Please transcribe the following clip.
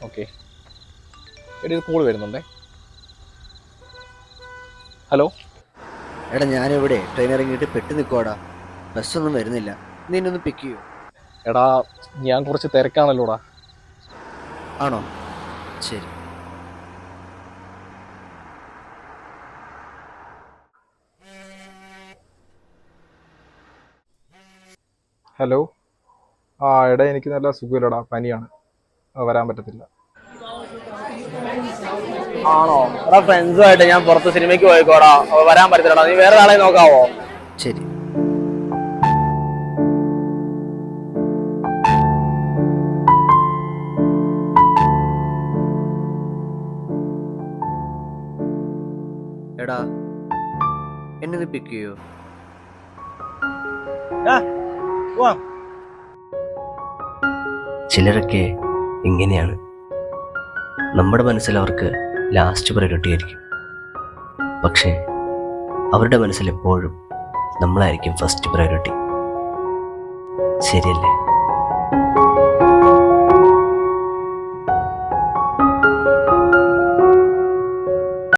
Okay എടി ഒരു call വരുന്നുണ്ടേ. Hello എടാ ഞാനിവിടെ. ട്രെയിൻ ഇറങ്ങിയിട്ട് പെട്ട് നിൽക്കുവാടാ ബസ്സൊന്നും വരുന്നില്ല. നീ എന്നെ ഒന്ന് പിക്ക് ചെയ്യോ. എടാ ഞാൻ കുറച്ച് തിരക്കാണല്ലോടാ. ആണോ? ശരി. ഹലോ ആ എടാ എനിക്ക് നല്ല സുഖമില്ലടാ പനിയാണ്. വരാൻ പറ്റത്തില്ല. ആണോ? എടാ ഫ്രണ്ട്സുമായിട്ട് ഞാൻ പുറത്ത് സിനിമയ്ക്ക് പോയിക്കോടാ വരാൻ പറ്റത്തില്ലടാ. നീ വേറെ ആളെ നോക്കാവോ? ശരി. എടാ എന്നെ നീ പിക്ക് ചെയ്യോ? ചിലരൊക്കെ ഇങ്ങനെയാണ്. നമ്മുടെ മനസ്സിൽ അവർക്ക് ലാസ്റ്റ് പ്രയോറിറ്റി ആയിരിക്കും. പക്ഷേ അവരുടെ മനസ്സിൽ എപ്പോഴും നമ്മളായിരിക്കും ഫസ്റ്റ് പ്രയോറിറ്റി ശരിയല്ലേ?